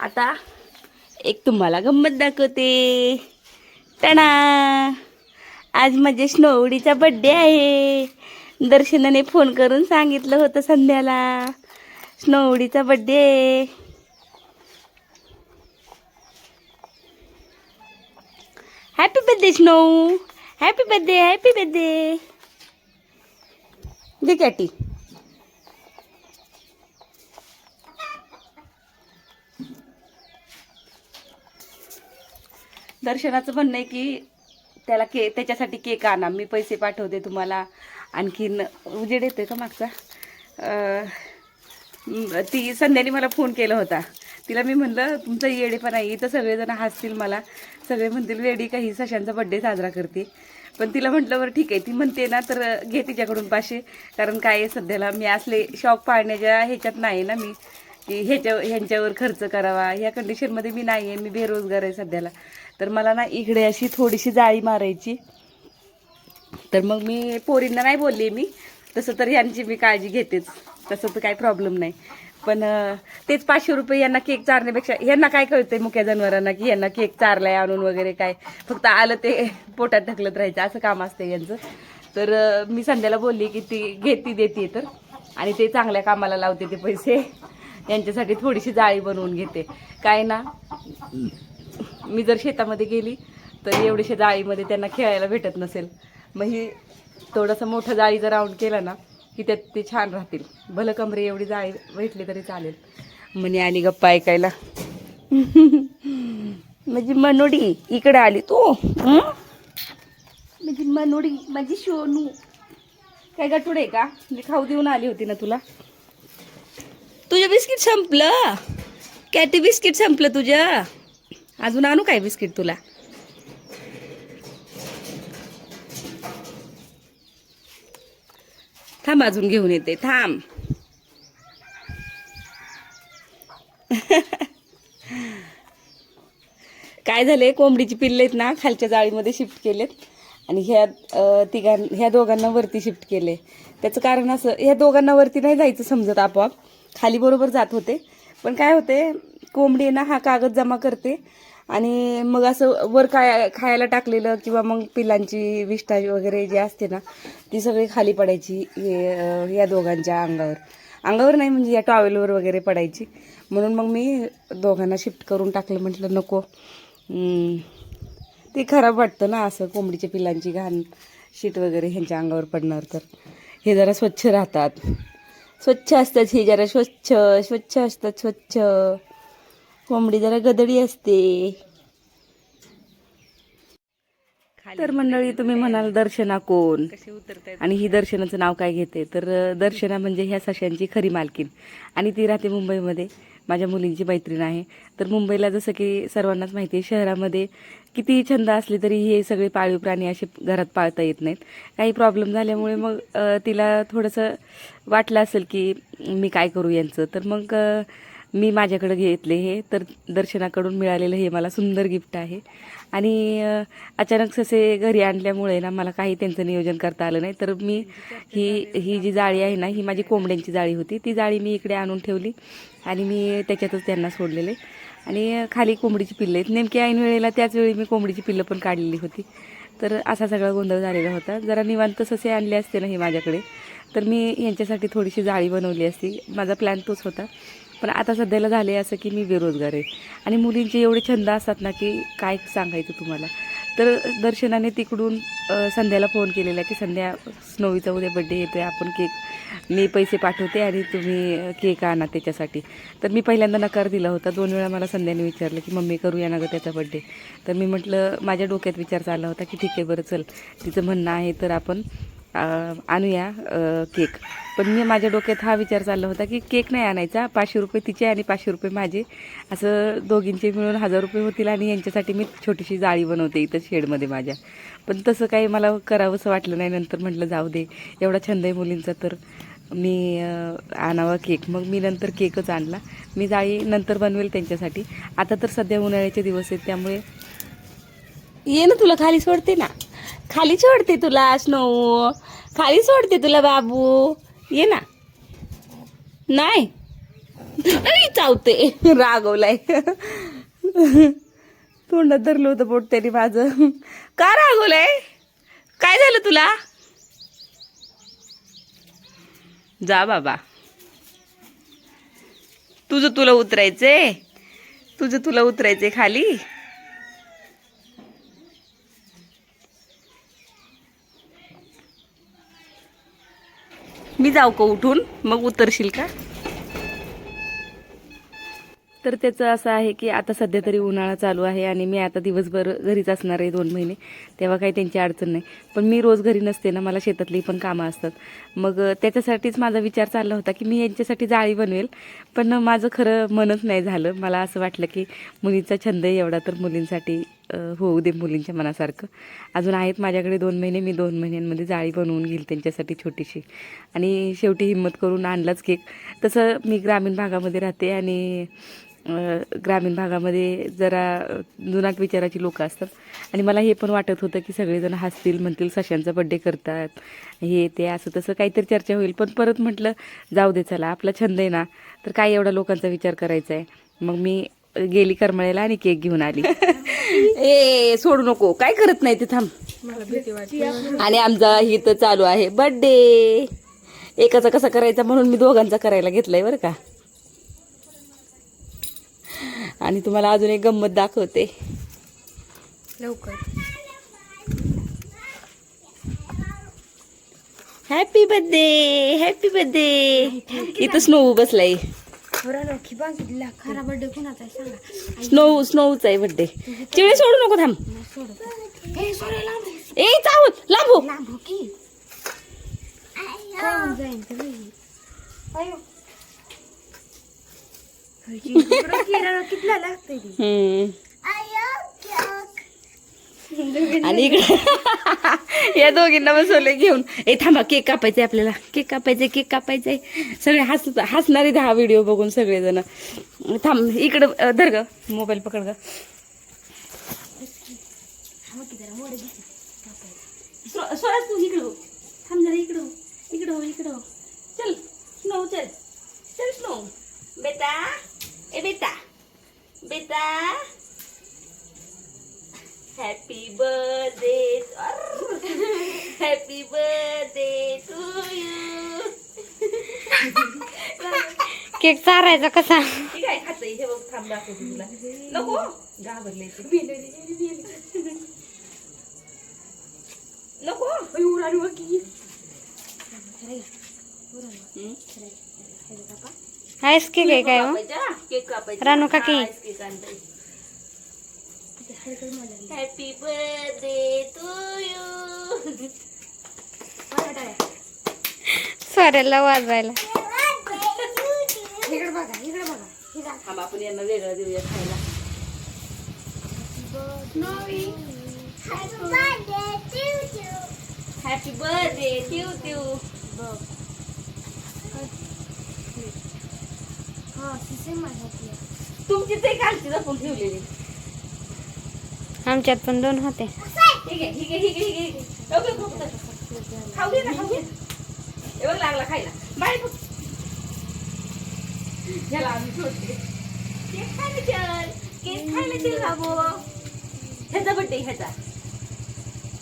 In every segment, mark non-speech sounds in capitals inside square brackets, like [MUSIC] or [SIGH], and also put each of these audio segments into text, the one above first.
आता एक तुम्हाला गंमत दाखवते. टणा! आज माझ्या स्नोवडीचा बड्डे आहे. दर्शनाने फोन करून सांगितलं होतं संध्याला. स्नोवडीचा birthday happy birthday Snow happy birthday happy birthday dear Katie दर्शनाचं म्हणणं आहे की त्याला के त्याच्यासाठी केक आणा. मी पैसे पाठवते तुम्हाला. आणखीन उजेड येतोय का मागचा? ती संध्याने मला फोन केला होता. तिला मी म्हणलं तुमचा येडेपणा आहे. इथं सगळेजण हसतील मला. सगळे म्हणतील वेडी काही सशांचा बड्डे साजरा करते. पण तिला म्हटलं बरं ठीक आहे. ती म्हणते ना तर घे तिच्याकडून पाचशे. कारण काय आहे सध्याला मी असले शॉक पाळण्याच्या ह्याच्यात नाही ना मी. की ह्याच्या ह्यांच्यावर खर्च करावा. ह्या कंडिशनमध्ये मी नाही आहे मी बेरोजगार आहे सध्याला. तर मला ना इकडे अशी थोडीशी जाळी मारायची. तर मग मी पोरींना नाही बोलली मी. तसं तर यांची मी काळजी घेतेच. तसं तर काही प्रॉब्लेम नाही. पण तेच पाचशे रुपये यांना केक चारण्यापेक्षा यांना काय कळतंय मुक्या जनावरांना की यांना केक चारलाय आणून वगैरे काय? फक्त आलं ते पोटात ढकलत राहायचं. असं काम असतं यांचं. तर मी संध्याला बोलली की ती घेती देते तर. आणि ते चांगल्या कामाला लावते ते पैसे. यांच्यासाठी थोडीशी जाळी बनवून घेते. काय ना मी जर शेतामध्ये गेली तर एवढीशा जाळीमध्ये त्यांना खेळायला भेटत नसेल. मग ही थोडंसं मोठं जाळी जर राऊंड केलं ना की त्यात ते छान राहतील. भलं कमरे एवढी जाळी भेटली तरी चालेल. म्हणे आली गप्पा ऐकायला. म्हणजे मनोडी इकडे आली तू? म्हणजे मनोडी माझी शोनू. काय गटुड आहे का? मी खाऊ देऊन आली होती ना तुला. तुझं बिस्किट संपलं? कॅटी बिस्किट संपलं तुझं अजून आणू काय बिस्किट तुला? थांब अजून घेऊन येते थांब. काय झाले कोंबडीची पिल्ले आहेत ना खालच्या जाळीमध्ये शिफ्ट केलेत. आणि ह्या तिघां ह्या दोघांना वरती शिफ्ट केले त्याचं कारण असं ह्या दोघांना वरती नाही जायचं समजत आपोआप. खाली बरोबर जात होते. पण काय होते कोंबडी आहे ना हा कागद जमा करते आणि मग असं वर काय खायला टाकलेलं किंवा मग पिलांची विष्ठा वगैरे जी असते ना ती सगळी खाली पडायची हे या दोघांच्या अंगावर. अंगावर नाही म्हणजे या टॉवेलवर वगैरे पडायची. म्हणून मग मी दोघांना शिफ्ट करून टाकलं. म्हटलं नको. ते खराब वाटतं ना असं कोंबडीच्या पिलांची घाण शीट वगैरे ह्यांच्या अंगावर पडणार तर. हे जरा स्वच्छ राहतात. स्वच्छ असतात हे जरा स्वच्छ स्वच्छ असतात स्वच्छ. कोंबडी जरा गदडी असते. तर मंडळी तुम्ही म्हणाल दर्शना कोण? आणि ही दर्शनाचं नाव काय घेते? तर दर्शना म्हणजे ह्या सशांची खरी मालकीन आणि ती राहते मुंबईमध्ये. माझ्या मुलींची मैत्रीण आहे. तर मुंबईला जसं की सर्वांनाच माहिती आहे शहरामध्ये किती छंद असले तरी हे सगळे पाळीव प्राणी असे घरात पाळता येत नाहीत. काही प्रॉब्लेम झाल्यामुळे मग तिला थोडंसं वाटलं असेल की मी काय करू यांचं. तर मग मी माझ्याकडं घेतले हे तर दर्शनाकडून मिळालेलं हे मला सुंदर गिफ्ट आहे. आणि अचानक ससे घरी आणल्यामुळे ना मला काही त्यांचं नियोजन करता आलं नाही. तर मी ही ही जी जाळी आहे ना ही माझी कोंबड्यांची जाळी होती. ती जाळी मी इकडे आणून ठेवली आणि मी त्याच्यातच त्यांना सोडलेले. आणि खाली कोंबडीची पिल्लं आहेत. नेमकी ऐन वेळेला त्याच वेळी मी कोंबडीची पिल्लं पण काढलेली होती. तर असा सगळा गोंधळ झालेला होता. जरा निवांत ससे आणले असते ना हे माझ्याकडे तर मी यांच्यासाठी थोडीशी जाळी बनवली असती. माझा प्लॅन तोच होता. पण आता सध्याला झाले असं की मी बेरोजगार आहे. आणि मुलींचे एवढे छंद असतात ना की काय सांगायचं तुम्हाला? तर दर्शनाने तिकडून संध्याला फोन केलेला की संध्या स्नोवीचा उद्या बड्डे येतोय आपण केक मी पैसे पाठवते आणि तुम्ही केक आणा त्याच्यासाठी. तर मी पहिल्यांदा नकार दिला होता. दोन वेळा मला संध्याने विचारलं की मम्मी करूया ना गं त्याचा बड्डे तर मी म्हटलं माझ्या डोक्यात विचार चालला होता की ठीक आहे बरं चल. तिचं म्हणणं आहे तर आपण आणूया केक. पण मी माझ्या डोक्यात हा विचार चालला होता की केक नाही आणायचा पाचशे रुपये तिचे आणि पाचशे रुपये माझे. असं दोघींचे मिळून हजार रुपये होतील आणि यांच्यासाठी मी छोटीशी जाळी बनवते इथं शेडमध्ये माझ्या. पण तसं काही मला करावंसं वाटलं नाही. नंतर म्हटलं जाऊ दे एवढा छंद आहे मुलींचा तर मी आणावा केक. मग मी नंतर केकच आणला. मी जाळी नंतर बनवेल त्यांच्यासाठी. आता तर सध्या उन्हाळ्याचे दिवस आहेत त्यामुळे ये ना तुला खाली सोडते ना. खाली सोडते तुला स्नो. खाली सोडते तुला बाबू. ये ना. नाही. चावते. रागवलाय. तोंडात धरलं होतं पोट तरी माझं. का रागवलंय? काय झालं तुला? जा बाबा. तुझं तुला उतरायचंय. तुझं तुला उतरायचंय खाली. मी जाऊ का उठून? मग उतरशील का? तर त्याचं असं आहे की आता सध्या तरी उन्हाळा चालू आहे आणि मी आता दिवसभर घरीच असणार आहे दोन महिने. तेव्हा काही त्यांची अडचण नाही. पण मी रोज घरी नसते ना मला शेतातली पण कामं असतात. मग त्याच्यासाठीच माझा विचार चालला होता की मी यांच्यासाठी जाळी बनवेल. पण माझं खरं मनच नाही झालं. मला असं वाटलं की मुलींचा छंद आहे एवढा तर मुलींसाठी होऊ दे मुलींच्या मनासारखं. अजून आहेत माझ्याकडे दोन महिने मी दोन महिन्यांमध्ये जाळी बनवून घेईल त्यांच्यासाठी छोटीशी. आणि शेवटी हिंमत करून आणलाच केक. तसं मी ग्रामीण भागामध्ये राहते आणि ग्रामीण भागामध्ये जरा जुनाट विचाराची लोकं असतात. आणि मला हे पण वाटत होतं की सगळेजण हसतील म्हणतील सशांचा बड्डे करतात. हे ते असं तसं काहीतरी चर्चा होईल. पण परत म्हटलं जाऊ दे चला आपला छंद आहे ना तर काय एवढा लोकांचा विचार करायचा आहे मग मी गेली करमळेला आणि केक घेऊन आली. ए सोडू नको. काय करत नाही ते थांब. आणि आमचा ही तर चालू आहे. बड्डे एकाचा कसा करायचा म्हणून मी दोघांचा करायला घेतलाय बरं का. आणि तुम्हाला अजून एक गंमत दाखवते. लवकर. हॅपी बर्थडे हॅपी बर्थडे इथं स्नो बसलाय. बघितला खरा बर्थडे कोणाचा आहे सांगा. स्नो स्नोचा आहे बर्थडे चिळे सोडू नको थांब. सोड. हे सोडा लांब. ए चावत लांबो लांब हो की. जाईन. अयो. बरं, किराणा कितला लागतंय ती. हम्म. आणि इकडे [LAUGHS] या दोघींना बसवले घेऊन. ए थांबा केक कापायचे आपल्याला. केक कापायचे केक कापायचे सगळे हस हसणारे हा व्हिडिओ बघून सगळेजण. थांब इकडं धर ग मोबाईल पकड ग. स्वराज तू इकडं हो थांब जरा इकडं हो इकडं हो इकडं हो चल स्नो चल चल स्नो बेटा ए बेटा बेटा happy birthday happy birthday to you cake चारायचा कसा ठीक आहे खात हे बघ थांब दाखवते तुला नको घाबरले ते. नको हम्म. आईस केक आहे काय कापायचा, केक कापायचा. रानू काकी. Cake. Happy birthday to you स्वराला वाजवायला इकडे बघा थांब आपण यांना वेगळं देऊया खायला. हॅपी बर्थडे ट्यू ट्यू तुमची ते कालची जपून ठेवलेली. आमच्यात पण दोन होते. ठीक आहे ठीक आहे ठीक आहे ठीक आहे. खाऊ दे ना खाऊ हे बघ लागला खायला. बाय बघ ह्याला आम्ही सोडते. केक खायला चल. केक खायला चल बाबू. ह्याचा बड्डे ह्याचा.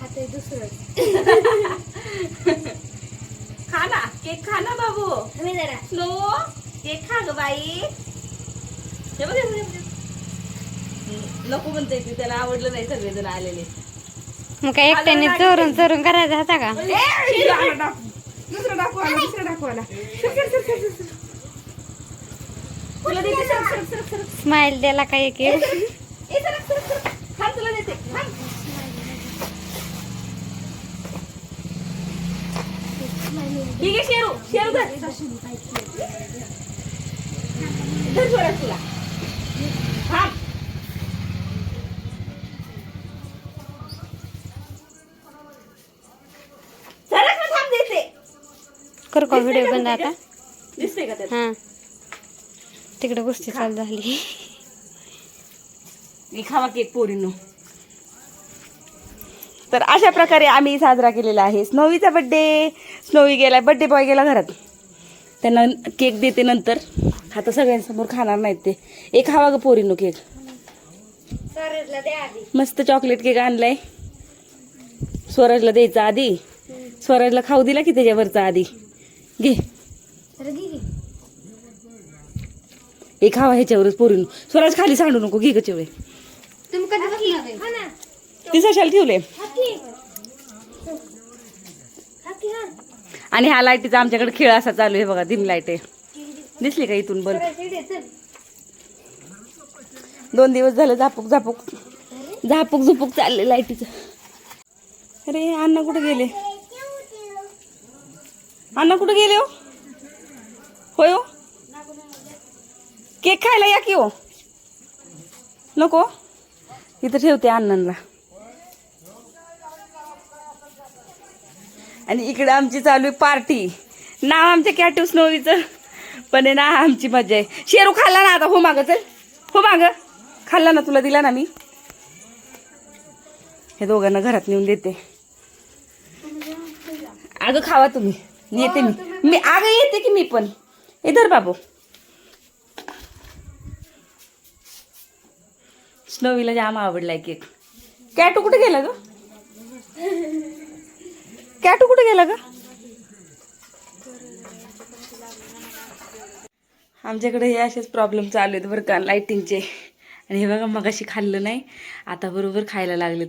खाते दुसरं [LAUGHS] खा ना. केक खा ना बाबू. तुम्ही जरा. स्लो केक खा ग बाई. हे बघ नको म्हणते ती त्याला आवडलं नाही सगळेजण आलेले. मग काय एकट्याने चोरून चोरून करायचा होता का? दुसरं दाखवायला दुसरं दाखवायला स्माइल द्यायला काय एक शेरू. शेरू धर. धर तुला. करू का व्हिडिओ बंद आता? दिसते का हा. तिकडे गोष्टी चालू झाली. खावा केक पोरीनो. तर अशा प्रकारे आम्ही साजरा केलेला आहे. स्नोवीचा बड्डे स्नोवी गेला बड्डे बॉय गेला घरात. त्यांना केक देते नंतर. आता सगळ्यांसमोर खाणार नाहीत ते. एक हवा ग पोरीनो केक. सरजला द्या आधी. मस्त चॉकलेट केक आणलाय. स्वराजला द्यायचा आधी. स्वराजला खाऊ दिला की त्याच्यावरचा आधी. घे तर घे घे. एक हवा ह्याच्यावरच पोरीनो. स्वराज खाली सांडू नको घे गचे? हा ना. ती सशाला ठेवले. हा आणि हा लाईटीचा आमच्याकडे खेळ असा चालू आहे बघा दिम लाइट आहे. दिसली का इथून बल्ब चल. दोन दिवस झालं झापूक झापूक. झापूक झुपूक चालले लाईटीचं. अरे अण्णा कुठे गेले? अण्णा कुठे गेले हो? होय हो? केक खायला या की हो? नको? इथं ठेवते अण्णांना. आणि इकडे आमची चालू आहे पार्टी. नाव आमच्या कॅटू स्नोवीचं पण आहे ना आमची मजा आहे. शेरू खाल्ला ना आता हो मागं चल. हो मागं. खाल्ला ना तुला दिला ना मी. हे दोघांना घरात नेऊन देते. अगं खावा तुम्ही. येते मी. मी अगं येते की मी पण. इधर बाबू. स्नोवीला जाम आवडलाय केक. कॅटू कुठे गेला ग? कॅटू कुठे गेला ग? आमच्याकडे हे असेच प्रॉब्लेम चालू आहेत बरं का लाईटिंगचे आणि हे बघा मगाशी खाल्लं नाही आता बरोबर खायला लागलेत.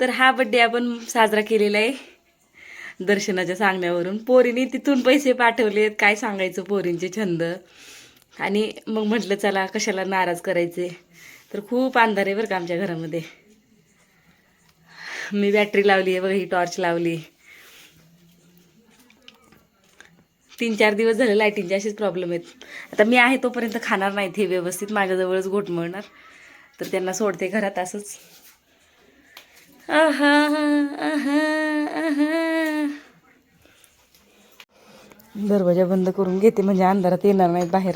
तर हा बड्डे आपण साजरा केलेला आहे दर्शनाच्या सांगण्यावरून. पोरीने तिथून पैसे पाठवलेत काय सांगायचं पोरींचे छंद. आणि मग म्हटलं चला कशाला नाराज करायचे? तर खूप अंधार आहे बरं का आमच्या घरामध्ये. मी बॅटरी लावली आहे बघा ही टॉर्च लावली. तीन चार दिवस झाले लाईटिंगचे असेच प्रॉब्लेम आहेत. आता मी आहे तोपर्यंत खाणार नाहीत हे व्यवस्थित माझ्याजवळच घोट मिळणार. तर त्यांना सोडते घरात असंच. आहा, आहा, आहा. दरवाजा बंद करून घेते म्हणजे अंधारात येणार नाहीत बाहेर.